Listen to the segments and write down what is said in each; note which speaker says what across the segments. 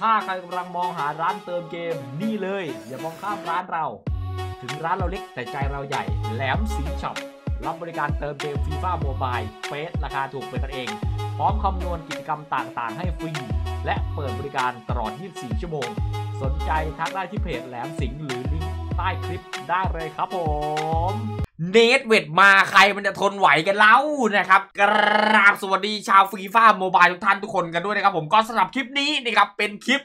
Speaker 1: ถ้าใครกำลังมองหาร้านเติมเกมนี่เลย อย่ามองข้ามร้านเรา ถึงร้านเราเล็กแต่ใจเราใหญ่ แหลมสิงช็อปรับบริการเติมเกมฟีฟ่าโมบายเฟสราคาถูกเป็นกันเอง พร้อมคำนวณกิจกรรมต่างๆ ให้ฟรี และเปิดบริการตลอด 24 ชั่วโมง สนใจทักได้ที่เพจแหลมสิงห์หรือลิงก์ใต้คลิปได้เลยครับผม เนทเวทมาใครมันจะทนไหวกันเล่านะครับ กราบสวัสดีชาวฟีฟ่าโมบายทุกท่านทุกคนกันด้วยนะครับ ผมก็สำหรับคลิปนี้นะครับเป็นคลิป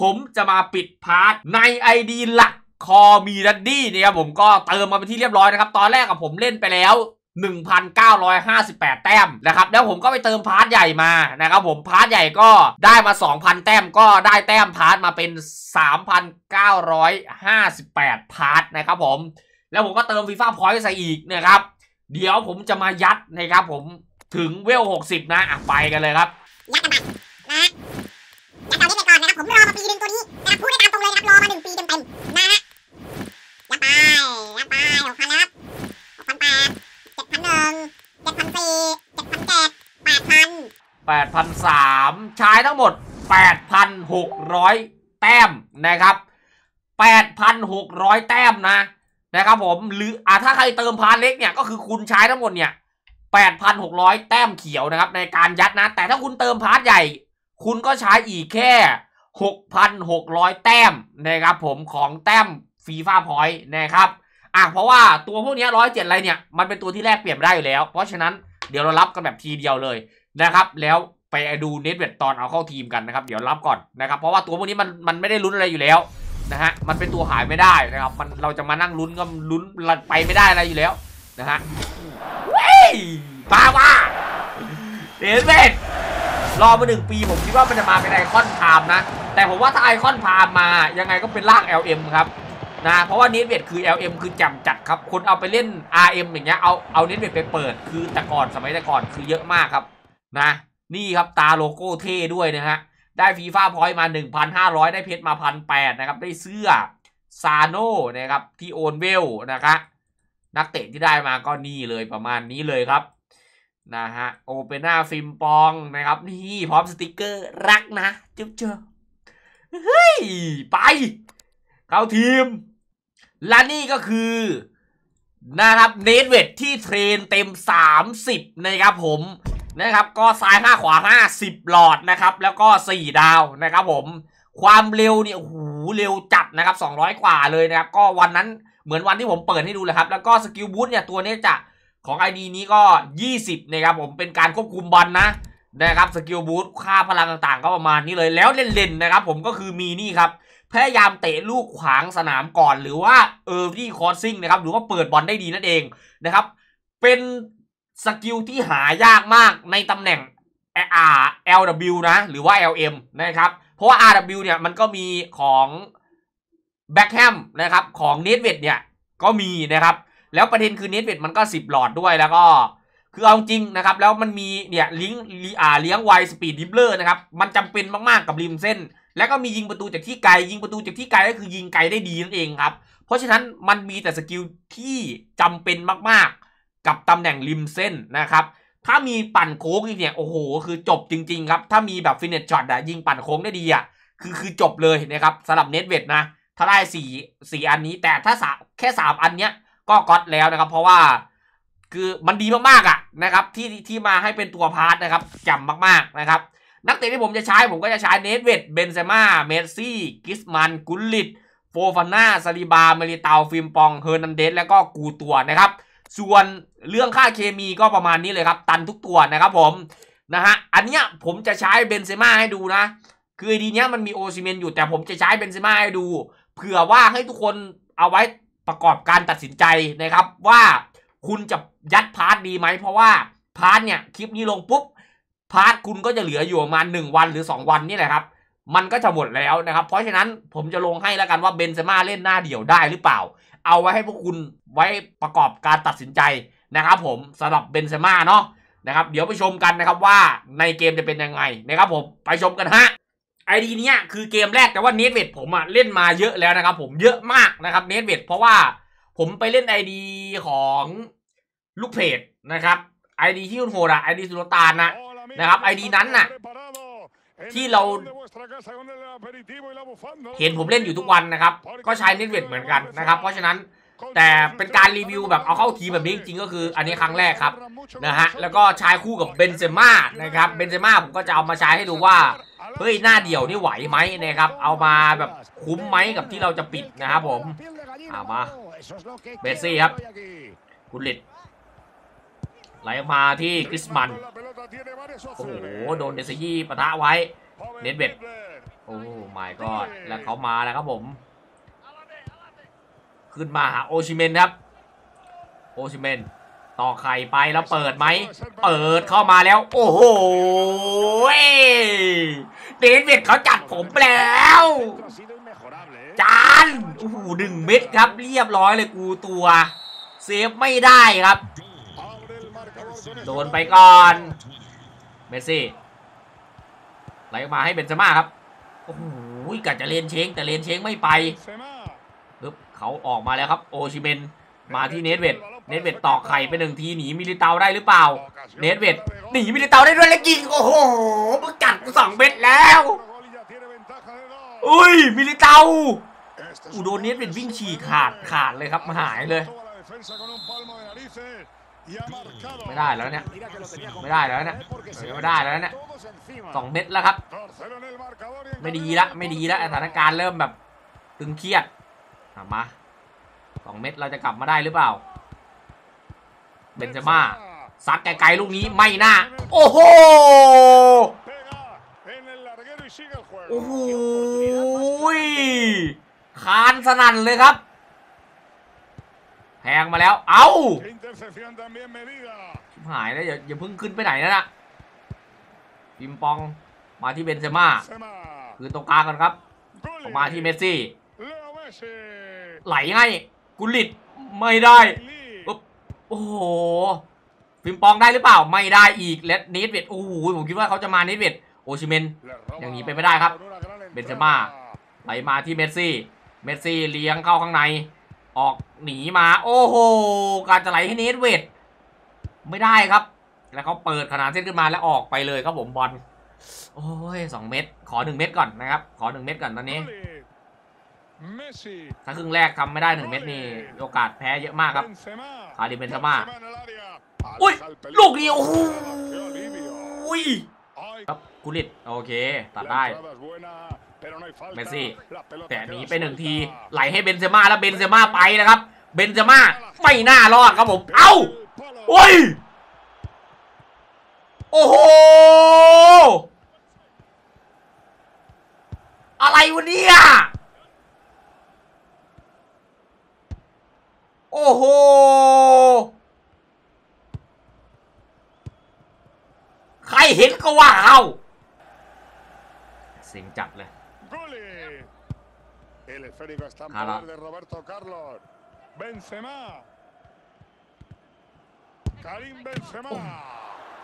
Speaker 1: ผมจะมาปิดพาร์ทใน ID หลักคอมีดัดดี้นะครับผมก็เติมมาเป็นที่เรียบร้อยนะครับ ตอนแรกกับผมเล่นไปแล้ว 1,958 แต้มนะครับ แล้วผมก็ไปเติมพาร์ทใหญ่มานะครับผมพาร์ทใหญ่ก็ได้มา 2,000 แต้มก็ได้แต้มพาร์ทมาเป็น 3,958 พาร์ทนะครับผม แล้วผมก็เติมฟีฟ่าพอยต์ใส่อีกนะครับ เดี๋ยวผมจะมายัดนะครับผมถึงเวล 60 นะอะไปกันเลยครับ
Speaker 2: ยัดกันไปนะฮะยัดเตาเล็กไปก่อนนะครับผมรอมาปีนึงตัวนี้นะครับพูดได้ตามตรงเลยนะครับรอมาหนึ่งปีเต็มๆนะฮะยัดไปยัดไปหกพันแล้วครับหกพันแปดเจ็ดพันหนึ่งเจ็ดพันสี่เจ็ดพันเจ็ดแปดพัน
Speaker 1: 8,003ใช้ทั้งหมด 8,600 แต้มนะครับ 8,600 แต้มนะ นะครับผมหรืออะถ้าใครเติมพาร์ทเล็กเนี่ยก็คือคุณใช้ทั้งหมดเนี่ย8,600 แต้มเขียวนะครับในการยัดนะ แต่ถ้าคุณเติมพาร์ทใหญ่ คุณก็ใช้อีกแค่ 6,600 แต้มนะครับผมของแต้มฟีฟ่าพอยต์นะครับอะเพราะว่าตัวพวกนี้ร้อยเจ็ดอะไรเนี่ย มันเป็นตัวที่แลกเปลี่ยนไม่ได้อยู่แล้ว เพราะฉะนั้นเดี๋ยวเรารับกันแบบทีเดียวเลยนะครับ แล้วไปดูเน็ตเวทตอนเอาเข้าทีมกันนะครับ เดี๋ยวรับก่อนนะครับ เพราะว่าตัวพวกนี้มันมันไม่ได้ลุ้นอะไรอยู่แล้ว นะฮะมันเป็นตัวหายไม่ได้นะครับ มันเราจะมานั่งลุ้นก็ลุ้นไปไม่ได้อะไรอยู่แล้วนะฮะเว้ยมาว่าเน็ตเวทรอมาหนึ่งปีผมคิดว่ามันจะมาเป็นไอคอนพามนะ แต่ผมว่าถ้าไอคอนพามมายังไงก็เป็นร่าง LM ครับนะเพราะว่าเน็ตเวทคือ LM คือจ่มจัดครับ คนเอาไปเล่น RM อย่างเงี้ยเอาเอาเน็ตเวทไปเปิด คือแต่ก่อนสมัยแต่ก่อนคือเยอะมากครับนะ นี่ครับตาโลโก้เท่ด้วยนะฮะ ได้ฟีฟ่าพอยต์มา 1,500 ได้เพชรมา 1,800นะครับ ได้เสื้อซาโน่นะครับ ที่โอนเวลนะครับนักเตะที่ได้มาก็นี่เลยประมาณนี้เลยครับนะฮะโอเปน่าฟิล์มปองนะครับ นี่พร้อมสติกเกอร์รักนะ จุ๊บเจอเฮ้ย ไป เข้าทีม และนี่ก็คือนะครับเนทเวทที่เทรนเต็ม 30 นะครับผม นะครับ ก็ซ้าย5ขวา5 10หลอดนะครับ แล้วก็4ดาวนะครับ ผม ความเร็วเนี่ยโอ้โหเร็วจัดนะครับ200กว่าเลยนะครับ ก็วันนั้นเหมือนวันที่ผมเปิดให้ดูเลยครับ แล้วก็สกิลบูทเนี่ยตัวนี้จะของ ID นี้ก็ 20นะครับผมเป็นการควบคุมบอลนะนะครับสกิลบูทค่าพลังต่างๆ ก็ประมาณนี้เลยแล้วเล่นๆนะครับผมก็คือมีนี่ครับ พยายามเตะลูกขวางสนามก่อน หรือว่า early crossing นะครับหรือว่าเปิดบอลได้ดีนั่นเองนะครับ เป็น สกิลที่หายากมากในตำแหน่ง R LW นะ หรือว่า LM นะครับ เพราะว่า RW เนี่ยมันก็มีของแบ็คแฮมนะครับ ของเน t เว t เนี่ยก็มีนะครับ แล้วประเด็นคือเน t เว t มันก็ 10 หลอดด้วยแล้วก็คือเอาจริงนะครับ แล้วมันมีเนี่ยลิงก์อ่าเลี้ยงไวสปีดดิฟเลอร์นะครับ มันจำเป็นมากๆกับริมเส้น แล้วก็มียิงประตูจากที่ไกล ยิงประตูจากที่ไกลก็คือยิงไกลได้ดีนั่นเองครับ เพราะฉะนั้นมันมีแต่สกิลที่จำเป็นมากๆ กับตำแหน่งริมเส้นนะครับ ถ้ามีปั่นโค้งอีกเนี่ยโอ้โห คือจบจริง ๆ ครับ ถ้ามีแบบฟินเนตช็อตอะยิงปั่นโค้งได้ดีอะคือคือจบเลยนะครับสำหรับเน็ตเวทนะถ้าได้สี่สี่อันนี้ แต่ถ้าสาแค่สามอันเนี้ยก็ก๊อตแล้วนะครับ เพราะว่าคือมันดีมากๆอะนะครับ ที่ที่มาให้เป็นตัวพาร์ทนะครับจำมากๆนะครับ นักเตะที่ผมจะใช้ผมก็จะใช้เนทเวดเบนเซม่าเมสซี่กิสมันกุลลิตโฟฟาน่าซาลิบาเมลิตาฟิล์มปองเฮอร์นันเดสแล้วก็กูตัวนะครับ ส่วนเรื่องค่าเคมีก็ประมาณนี้เลยครับ ตันทุกตัวนะครับผมนะฮะอันเนี้ยผมจะใช้เบนเซม่าให้ดูนะ คือดีเนี้ยมันมีโอซิเมนอยู่แต่ผมจะใช้เบนเซม่าให้ดู เผื่อว่าให้ทุกคนเอาไว้ประกอบการตัดสินใจนะครับ ว่าคุณจะยัดพาร์ทดีไหม เพราะว่าพาร์ทเนี่ยคลิปนี้ลงปุ๊บพาร์ทคุณก็จะเหลืออยู่ประมาณ1วันหรือ 2 วันนี่แหละครับ มันก็จะหมดแล้วนะครับ เพราะฉะนั้นผมจะลงให้แล้วกันว่าเบนเซม่าเล่นหน้าเดี่ยวได้หรือเปล่า เอาไว้ให้พวกคุณไว้ประกอบการตัดสินใจนะครับ ผมสำหรับเบนเซม่าเนาะนะครับ เดี๋ยวไปชมกันนะครับว่าในเกมจะเป็นยังไงนะครับผมไปชมกันฮะไอดีเนี้ยคือเกมแรกแต่ว่าเนทเวทผมอะเล่นมาเยอะแล้วนะครับ ผมเยอะมากนะครับเนทเวทเพราะว่าผมไปเล่นไอดีของลูกเพจนะครับไอดีที่คุณโหดอะไอดีสุลตานนะนะครับ ID นั้นน่ะ ที่เราเห็นผมเล่นอยู่ทุกวันนะครับ ก็ใช้เน็ตเวทเหมือนกันนะครับ เพราะฉะนั้นแต่เป็นการรีวิวแบบเอาเข้าทีมแบบนี้จริงๆก็คือ อันนี้ครั้งแรกครับนะฮะแล้วก็ใช้คู่กับเบนเซม่านะครับเบนเซม่าผมก็จะเอามาใช้ให้ดูว่าเฮ้ยหน้าเดี่ยวนี่ไหวไหมนะครับเอามาแบบคุ้มไหมกับที่เราจะปิดนะครับผมอะมาเบสซี่ครับคุณลิด ไหลออกมาที่คริสมัน โอ้โห โดนเดซยี่ปะทะไว้ เน็ตเวทโอ้ my god แล้วเขามาแล้วครับผม ขึ้นมาหาโอชิเมนครับ โอชิเมน ต่อไข่ไปแล้วเปิดไหม เปิดเข้ามาแล้ว โอ้โห เดนเวดเขาจัดผมแล้ว จาน โอ้โหหนึ่งเม็ดครับ เรียบร้อยเลยกูตัว เซฟไม่ได้ครับ โดนไปก่อนเมสซี่ไหลออกมาให้เบนเซม่าครับโอ้โหกะจะเลนเชงแต่เลนเชงไม่ไปปึ๊บเขาออกมาแล้วครับ โอชิเมนมาที่เนทเวดเนทเวดตอกไข่ไปหนึ่งทีหนีมิลิเตาได้หรือเปล่า เนทเวดหนีมิลิเตาได้ด้วยแล้วยิงโอ้โหมึงกัดกูสองเม็ดแล้วอุ้ยมิลิเตาอูโดนเนทเวดวิ่งฉีกขาดขาดเลยครับหายเลย ไม่ได้แล้วเนี่ย ไม่ได้แล้วเนี่ยไม่ได้แล้วเนี่ยสองเม็ดแล้วครับ ไม่ดีละ ไม่ดีละสถานการณ์เริ่มแบบตึงเครียดอะมาสองเม็ดเราจะกลับมาได้หรือเปล่า เบนเซม่าซัดไกลๆลูกนี้ไม่น่า โอ้โห โอ้โหคานสนั่นเลยครับ แพงมาแล้ว เอ้าชิบหายแล้วอย่าอย่าเพิ่งขึ้นไปไหนนะน่ะปิมปองมาที่เบนเซม่าคือตรงกลางกันครับออกมาที่เมสซี่ ไหลให้กุลิตไม่ได้โอ้โหปิมปองได้หรือเปล่าไม่ได้อีกและเนทเวดโอ้โหผมคิดว่าเขาจะมาเนทเวดโอชิเมนอย่างนี้เป็นไม่ได้ครับ เบนเซม่าไหลมาที่เมสซี่ เมสซี่เลี้ยงเข้าข้างใน ออกหนีมา โอ้โห การจะไหลให้เนทเวดไม่ได้ครับ แล้วเขาเปิดขนาดเส้นขึ้นมาแล้วออกไปเลยครับผมบอลโอ้ยสองเม็ดขอหนึ่งเม็ดก่อนนะครับ ขอหนึ่งเม็ดก่อนตอนนี้ถ้าครึ่งแรกทำไม่ได้หนึ่งเม็ดนี่โอกาสแพ้เยอะมากครับคาริเบนซาม่าอุ้ยลูกนี้โอ้โหยครับกุลิตโอเค ตัดได้ เมสซี่แต่หนีไปหนึ่งทีไหลให้เบนเซม่าแล้วเบนเซม่าไปนะครับ เบนเซม่าไม่น่ารอดครับผมเอ้าโอ้ยโอ้โหอะไรวะเนี่ยโอ้โหใครเห็นก็ว่าเอาเสียงจัดเลย
Speaker 3: El esférico está en
Speaker 1: Jala.
Speaker 3: poder de Roberto Carlos. Benzema. Karim Benzema.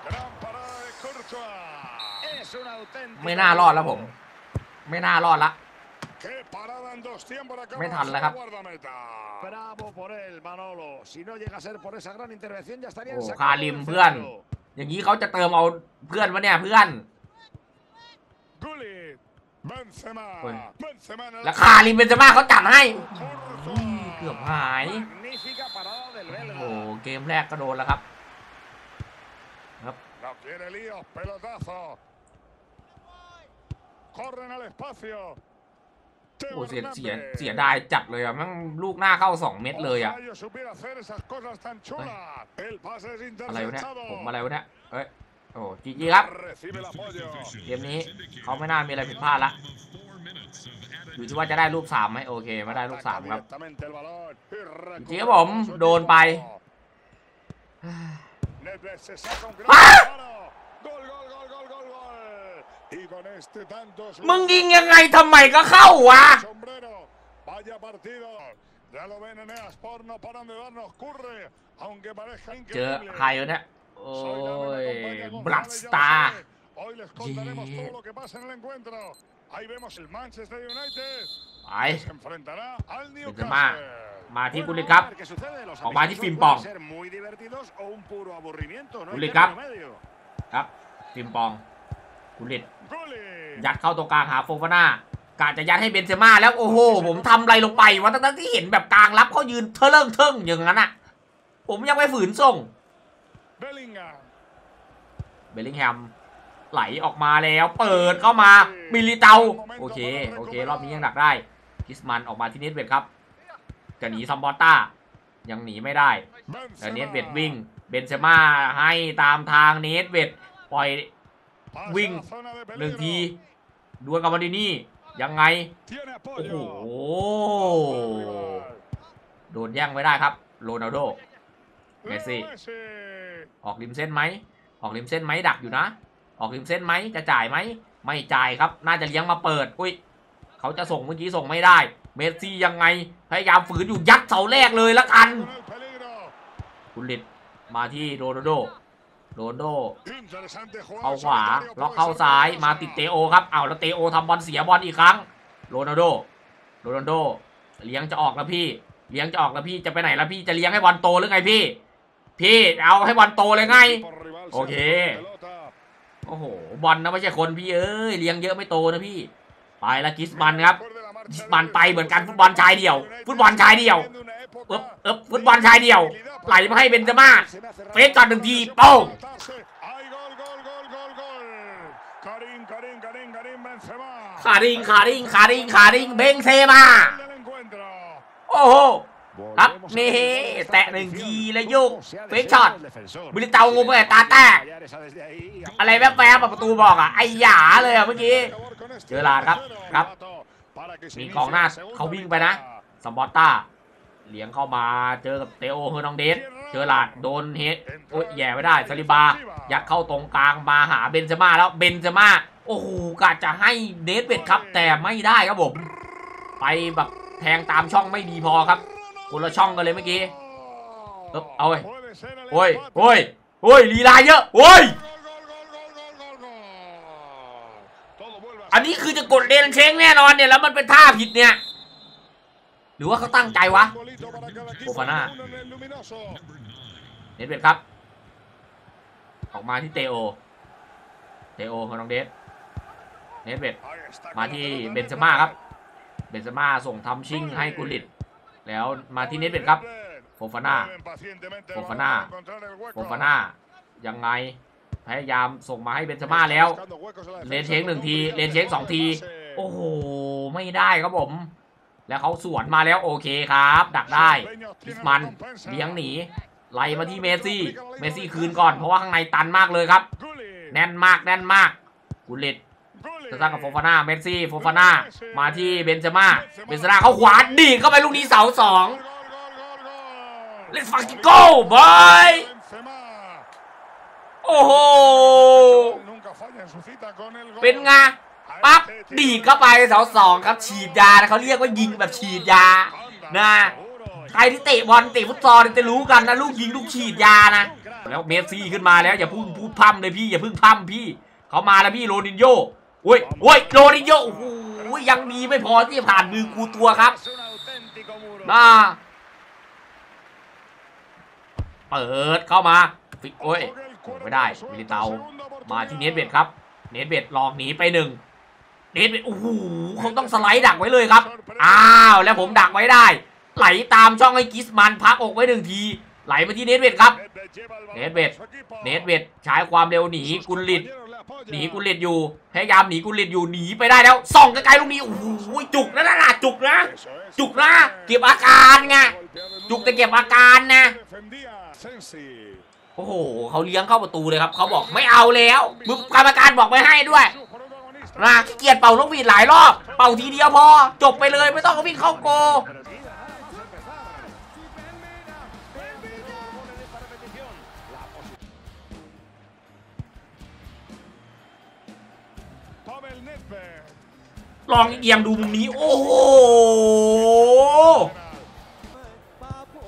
Speaker 3: Gran parada de Courtois. Es una auténtica.
Speaker 1: ไม่น่ารอดแล้วผม ไม่น่ารอดละ
Speaker 3: ¡Qué parada en dos tiempos! acaba
Speaker 1: Me
Speaker 3: de
Speaker 1: tal,
Speaker 3: hacer
Speaker 1: la cap-
Speaker 3: el guardameta.
Speaker 4: Bravo por él, Manolo. Si no llega a ser por esa gran intervención, ya estarían
Speaker 1: โอ้
Speaker 4: sacando
Speaker 1: คาริม
Speaker 4: el
Speaker 1: เพื่อน
Speaker 4: centro.
Speaker 1: อย่างนี้เขาจะเติมเอาเพื่อนวะเนี่ยเพื่อน
Speaker 3: Gullit. Benzema.
Speaker 1: Bueno.
Speaker 3: Benzema en el
Speaker 1: แล้วคาริมเบนเซม่าเขาจัดให้
Speaker 3: Courtois.
Speaker 1: เกือบหาย
Speaker 4: Magnífica parada del
Speaker 1: โอ้
Speaker 4: belga.
Speaker 1: โหเกมแรกก็โดนแล้วครับ
Speaker 3: No quiere líos, pelotazo. Corren al espacio.
Speaker 1: โอ้เสีย
Speaker 3: Teo
Speaker 1: เสีย
Speaker 3: Hernández.
Speaker 1: เสียดายจัดเลยอะแมั่งลูกหน้าเข้าสองเม็ดเลยอะ
Speaker 3: Ojalá yo supiera hacer esas cosas tan chulas. El pase es
Speaker 1: อะไรวะเนี่ย
Speaker 3: interceptado.
Speaker 1: ผมอะไรวะเนี่ย เอ้ย โอ้จีจีครับ
Speaker 3: Recibe el apoyo.
Speaker 1: เกมนี้เขาไม่น่ามีอะไรผิดพลาดละ อยู่ที่ว่าจะได้รูปสามไหมโอเคไม่ได้รูปสามครับ
Speaker 3: Directamente el balón y
Speaker 1: จริงๆครับผม
Speaker 3: recupera su
Speaker 1: โดนไป
Speaker 3: Nedved se saca un gran
Speaker 1: ¡Ah!
Speaker 3: disparo. Gol, gol, gol, gol, gol, gol. Y con este tanto
Speaker 1: มึงยิงยังไงทำไมก็เข้าวะ
Speaker 3: sombrero. Vaya partido. Ya lo ven en Sport, no paran de darnos curre, aunque parezca
Speaker 1: เจอ
Speaker 3: increíble.
Speaker 1: ใครวะเนี่ยโอ้
Speaker 3: Soy la
Speaker 1: ย
Speaker 3: compañía
Speaker 1: บลัด
Speaker 3: González
Speaker 1: สตาร์
Speaker 3: Yasser. Hoy les contaremos
Speaker 1: Yeah.
Speaker 3: todo lo que pasa en el encuentro. Ahí vemos el Manchester United.
Speaker 1: ไป
Speaker 3: Se enfrentará al
Speaker 1: Benzema.
Speaker 3: Newcastle.
Speaker 1: มาที่
Speaker 4: Bueno,
Speaker 1: กุลิตครับ
Speaker 4: a ver qué sucede. Los
Speaker 1: ออกมาที่
Speaker 4: amistosos
Speaker 1: ฟิล์มปอง
Speaker 4: pueden ser muy divertidos o un puro aburrimiento, no hay
Speaker 1: Gullit
Speaker 4: término
Speaker 1: Cup.
Speaker 4: medio.
Speaker 1: ครับฟิมปองกุลิต
Speaker 3: Gullit.
Speaker 1: ยัดเข้าตรงกลางหาโฟฟาน่ากะจะยัดให้เบนเซม่าแล้วโอ้โห ผมทำอะไรลงไปวะตั้งๆที่เห็นแบบกลางรับเขายืนเทะเลิ่งเทิงอย่างนั้นอะผมยังไม่ฝืนส่ง
Speaker 3: Bellingham.
Speaker 1: เบลลิงแฮมไหลออกมาแล้ว เปิดเข้ามามิลิเตาโอเคโอเค รอบนี้ยังดักได้กิสมันออกมาที่เนตเวดครับจะหนีซัมบอต้ายังหนีไม่ได้แต่เนตเวดวิ่งเบนเซม่าให้ตามทางเนตเวดปล่อย
Speaker 3: Pasa
Speaker 1: Wing.
Speaker 3: la zona de
Speaker 1: หนึ่ง
Speaker 3: peligro.
Speaker 1: ทีดวลกับมาดินี่ยังไง
Speaker 3: Tiene
Speaker 1: โอ้โห
Speaker 3: apoyo.
Speaker 1: โดนแย่งไม่ได้ครับ โรนัลโด
Speaker 3: Leo
Speaker 1: Messi.
Speaker 3: Messi.
Speaker 1: ออกริมเส้นไหมออกริมเส้นไหมดักอยู่นะ ออกริมเส้นไหมจะจ่ายไหมไม่จ่ายครับ น่าจะเลี้ยงมาเปิด อุ้ยเขาจะส่งเมื่อกี้ส่งไม่ได้ เมสซี่ยังไง พยายามฝืนอยู่ยัดเสาแรกเลยละกัน คุณลิดมาที่โรนัลโด โรนัลโดเข้าขวา ล็อกเข้าซ้าย มาติดเตโอครับ เอาแล้วเตโอทำบอลเสียบอลอีกครั้ง โรนัลโด โรนัลโด เลี้ยงจะออกแล้วพี่ เลี้ยงจะออกแล้วพี่ จะไปไหนแล้วพี่ จะเลี้ยงให้บอลโตหรือไงพี่ พี่เอาให้บอลโตเลยไง
Speaker 3: Por rival,
Speaker 1: Ok.
Speaker 3: se hace con pelota.
Speaker 1: โอ้โห บอลนะไม่ใช่คนพี่เอ้ยเลี้ยงเยอะไม่โตนะพี่ ไปละกิสมันครับ
Speaker 3: Después de la marcha
Speaker 1: กิส
Speaker 3: de
Speaker 1: มันไป
Speaker 3: Messi,
Speaker 1: เหมือนกันฟุตบอลชายเดี่ยว ฟุตบอลชายเดี่ยว
Speaker 3: viviendo una época
Speaker 1: เอ๊บเอ๊บฟุตบอลชายเดี่ยว ไหลมาให้เบนเซม่า
Speaker 4: Se me hace raro.
Speaker 1: เฟกก่อนหนึ่งทีโป้ง
Speaker 3: Hay gol, gol, gol, gol, gol. Karim, Karim, Karim, Karim Benzema.
Speaker 1: ขาริงขาริงขาริงขาริงเบงเซมา
Speaker 3: Gol del encuentro.
Speaker 1: โอ้โห ครับนี่แตะหนึ่งทีแล้วโยกเฟกช็อตบิลิเตางงไปตาแตกอะไรแวบๆแบบประตูบอกอะไอ้หยาเลยอะเมื่อกี้เจอลาดครับครับมีกองหน้าเขาวิ่งไปนะสมบอตตาเลี้ยงเข้ามาเจอกับเตโอเฮอร์นองเดสเจอหลาดโดนเฮดโอ้ยแย่ไม่ได้ซาลิบา ยัดเข้าตรงกลางมาหาเบนเซม่าแล้วเบนเซม่าโอ้โหกะจะให้เนสเวดครับ แต่ไม่ได้ครับผม ไปแบบแทงตามช่องไม่ดีพอครับ คนละช่องกันเลยเมื่อกี้เอ๊บเอาเว้ย
Speaker 3: Puede ser el
Speaker 1: โอ้ย
Speaker 3: empate.
Speaker 1: โอ้ยโอ้ยลีลาเยอะโอ้ย
Speaker 3: Gol, gol, gol, gol, gol, gol, gol. Todo vuelve a
Speaker 1: อันนี้คือจะกดเลนเชงแน่นอนเนี่ยแล้วมันเป็นท่าผิดเนี่ย หรือว่าเขาตั้งใจวะ
Speaker 3: Un golito para cada equipo,
Speaker 1: Fofana.
Speaker 3: uno en el luminoso.
Speaker 1: เนสเวดครับ ออกมาที่เตโอ เตโอของน้องเดสเนสเวด
Speaker 3: Ahí está
Speaker 1: มา
Speaker 3: con la
Speaker 1: ที่
Speaker 3: pelota
Speaker 1: เบน
Speaker 3: Ned
Speaker 1: เซม่าครับ
Speaker 3: Fernandez.
Speaker 1: เบนเซม่าส่งทำชิ่งให้กุลิต แล้วมาที่เนสเวดครับโฟฟาน่า
Speaker 3: Mueven pacientemente el
Speaker 1: Fofana.
Speaker 3: balón para encontrar el hueco.
Speaker 1: โฟฟาน่ายังไงพยายามส่งมาให้เบนเซม่าแล้ว
Speaker 3: Buscando huecos en la
Speaker 1: เลน
Speaker 3: defensa.
Speaker 1: เชงหนึ่งทีเลนเชงสองที
Speaker 3: Pase.
Speaker 1: โอ้โห ไม่ได้ครับผม แล้วเขาสวนมาแล้วโอเคครับ ดักได้กิสมันเลี้ยงหนีไล่มาที่เมสซี่ เมสซี่คืนก่อนเพราะว่าข้างในตันมากเลยครับ
Speaker 3: Gullit.
Speaker 1: แน่นมากแน่นมากกุลิต
Speaker 3: Gullit.
Speaker 1: จะสร้างกับโฟฟาน่าเมสซี่โฟฟาน่ามาที่เบนเซม่าเบนเซม่าเขาขวาดีดเข้าไปลูกนี้เสาสอง
Speaker 3: Gol, gol, gol, gol.
Speaker 1: Let's fucking go boy
Speaker 3: Benzema.
Speaker 1: โอ้โหเป็นไงปั๊บดีดเข้าไปเสาสองครับฉีดยานะเขาเรียกว่ายิงแบบฉีดยานะใครที่เตะบอลเตะฟุตซอลจะรู้กันนะลูกยิงลูกฉีดยานะแล้วเมสซี่ขึ้นมาแล้วอย่าพุ่งพูดพร่ำเลยพี่อย่าพึ่งพร่ำพี่เขามาแล้วพี่โรนินโญ่ โอ้ยโอ้ยโรนินโญ่โอ้โหยังดีไม่พอที่จะผ่านมือกูตัวครับ
Speaker 4: Es un auténtico muro.
Speaker 1: น่าเปิดเข้ามาฟิกโอ้ยไม่ได้มิลิเตามาที่เนสเบดครับ เนสเบดลองหนีไปหนึ่งเนสเบดโอ้โหเขาต้องสไลด์ดักไว้เลยครับ อ้าว แล้วผมดักไว้ได้ ไหลตามช่องให้กิสมันพักอกไว้หนึ่งที ไหลมาที่เนสเบดครับ เนสเบดเนสเบดใช้ความเร็วหนีกุลลิตหนีกุลลิตอยู่พยายามหนีกุลลิตอยู่หนีไปได้แล้วส่องไกลๆลูกนี้โอ้โหจุกนะนะจุกนะ จุกนะ เก็บอาการไงจุกแต่เก็บอาการนะโอ้โหเขาเลี้ยงเข้าประตูเลยครับเขาบอกไม่เอาแล้วมึงกรรมการบอกไม่ให้ด้วยนะเกียจเป่านกหวีดหลายรอบ เป่าทีเดียวพอ จบไปเลยไม่ต้องวิ่งเข้าโก ลองเอียงดูมุมนี้ โอ้โห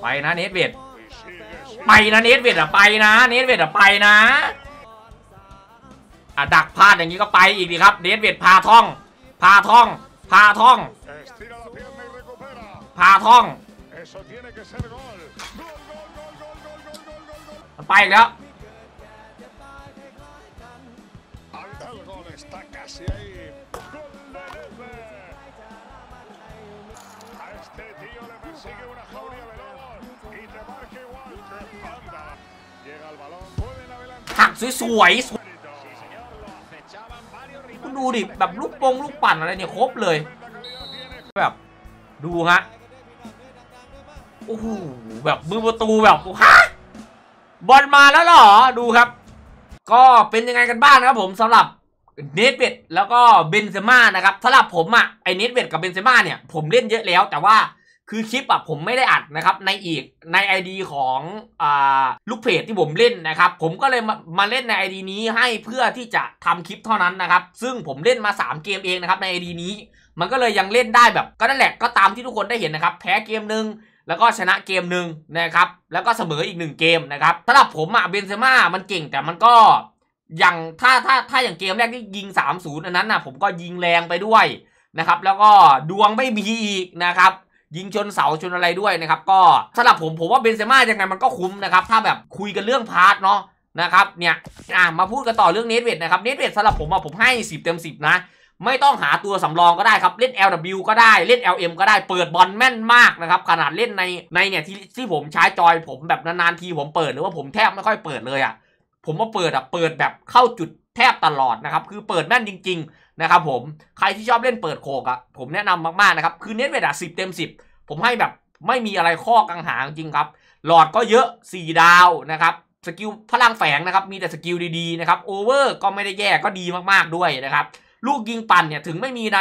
Speaker 1: ไปนะเนทเวดไปนะเนทเวดอะไปนะเนทเวดอะไปนะอะดักพลาดอย่างนี้ก็ไปอีกดีครับเนทเวดพาท่อง พาท่อง พาท่อง พาท่อง ไปอีกแล้ว
Speaker 3: tío le persigue una jauría veloz y te marca igual que panda. Llega el balón, pueden adelantar.
Speaker 1: หักสวยๆ
Speaker 4: Sí, señor, lo acechaban varios
Speaker 1: คุณ
Speaker 4: rivales.
Speaker 1: ดูดิ แบบลูกปงลูกปั่นอะไรเนี่ยครบเลย แบบ ดูฮะ โอ้โห แบบมือประตูแบบฮะบอลมาแล้วเหรอ ดูครับ ก็เป็นยังไงกันบ้างนะครับผมสำหรับเนทเวดแล้วก็เบนเซม่านะครับสำหรับผมอะไอเนทเวดกับเบนเซม่าเนี่ย ผมเล่นเยอะแล้วแต่ว่า คือคลิปอะผมไม่ได้อัดนะครับในอีกใน ID ของอ่าลูกเพจที่ผมเล่นนะครับผมก็เลยมามาเล่นใน ID นี้ให้เพื่อที่จะทำคลิปเท่านั้นนะครับซึ่งผมเล่นมา 3 เกมเองนะครับใน ID นี้ มันก็เลยยังเล่นได้แบบก็นั่นแหละก็ตามที่ทุกคนได้เห็นนะครับแพ้เกมหนึ่งแล้วก็ชนะเกมหนึ่งนะครับแล้วก็เสมออีกหนึ่งเกมนะครับสำหรับผมอะเบนเซม่ามันเก่งแต่มันก็อย่างถ้าถ้าถ้าอย่างเกมแรกที่ยิง 3-0อันนั้นนะผมก็ยิงแรงไปด้วยนะครับแล้วก็ดวงไม่มีอีกนะครับ ยิงชนเสาชนอะไรด้วยนะครับ ก็สำหรับผมผมว่าเบนเซม่ายังไงมันก็คุ้มนะครับ ถ้าแบบคุยกันเรื่องพาร์ทเนาะนะครับเนี่ยอะมาพูดกันต่อเรื่องเนทเวดนะครับเนทเวดสำหรับผมอะผมให้ 10 เต็ม 10 นะ ไม่ต้องหาตัวสำรองก็ได้ครับ เล่น LW ก็ได้เล่น LM ก็ได้เปิดบอลแม่นมากนะครับ ขนาดเล่นในในเนี่ยที่ที่ผมใช้จอยผมแบบนานๆทีผมเปิดหรือว่าผมแทบไม่ค่อยเปิดเลยอะ่ะผมมาเปิดอะ่ะเปิดแบบเข้าจุดแทบตลอดนะครับ คือเปิดแม่นจริง ๆ นะครับผมใครที่ชอบเล่นเปิดโคกอะผมแนะนำมากๆนะครับ คือเน็ตเวทอะสิบเต็มสิบผมให้แบบไม่มีอะไรข้อกังหาจริงครับ หลอดก็เยอะ 4 ดาวนะครับสกิลพลังแฝงนะครับ มีแต่สกิลดีๆนะครับโอเวอร์ก็ไม่ได้แย่ก็ดีมากๆด้วยนะครับ ลูกยิงปั่นเนี่ยถึงไม่มีใน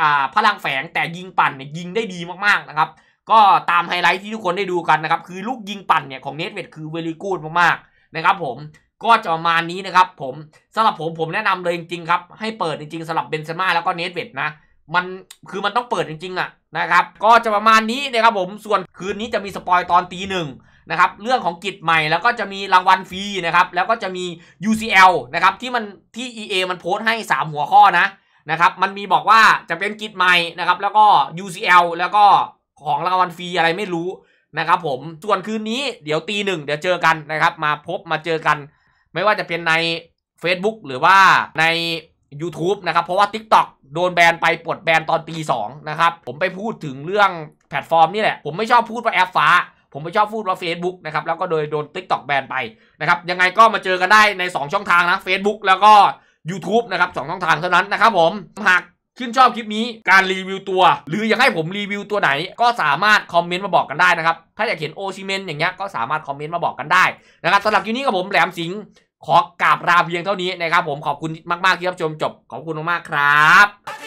Speaker 1: อ่าพลังแฝงแต่ยิงปั่นเนี่ยยิงได้ดีมากๆนะครับ ก็ตามไฮไลท์ที่ทุกคนได้ดูกันนะครับ คือลูกยิงปั่นเนี่ยของเนทเวดคือเวลีกูดมากๆนะครับผม ก็จะประมาณนี้นะครับผมสำหรับผมผมแนะนำเลยจริงๆครับ ให้เปิดจริงๆสำหรับเบนเซม่าแล้วก็เนทเวดนะมันคือมันต้องเปิดจริงๆอะนะครับ ก็จะประมาณนี้นะครับผมส่วนคืนนี้จะมีสปอยตอนตีหนึ่งนะครับเรื่องของกิจใหม่แล้วก็จะมีรางวัลฟรีนะครับแล้วก็จะมี UCL นะครับที่มันที่ EA มันโพสต์ให้ 3 หัวข้อนะนะครับมันมีบอกว่าจะเป็นกิจใหม่นะครับแล้วก็ UCL แล้วก็ของรางวัลฟรีอะไรไม่รู้นะครับผมส่วนคืนนี้เดี๋ยวตีหนึ่งเดี๋ยวเจอกันนะครับมาพบมาเจอกัน ไม่ว่าจะเป็นใน Facebook หรือว่าใน YouTube นะครับ เพราะว่า TikTok โดนแบนไปปลดแบนตอนปี 2 นะครับ ผมไปพูดถึงเรื่องแพลตฟอร์มนี่แหละ ผมไม่ชอบพูดว่าแอปฟ้า ผมไม่ชอบพูดว่า Facebook นะครับ แล้วก็โดยโดน TikTok แบนไปนะครับ ยังไงก็มาเจอกันได้ใน 2 ช่องทางนะ Facebook แล้วก็ YouTube นะครับสองช่องทางเท่านั้นนะครับผมหากชื่นชอบคลิปนี้การรีวิวตัว หรืออยากให้ผมรีวิวตัวไหน ก็สามารถคอมเมนต์มาบอกกันได้นะครับ ถ้าอยากเห็นโอชิเมนอย่างเงี้ยก็สามารถคอมเมนต์มาบอกกันได้นะครับสำหรับคลิปนี้กับผมแหลมสิง ขอกราบลาเพียงเท่านี้นะครับผมขอบคุณมากๆที่รับชมจบขอบคุณมากๆครับ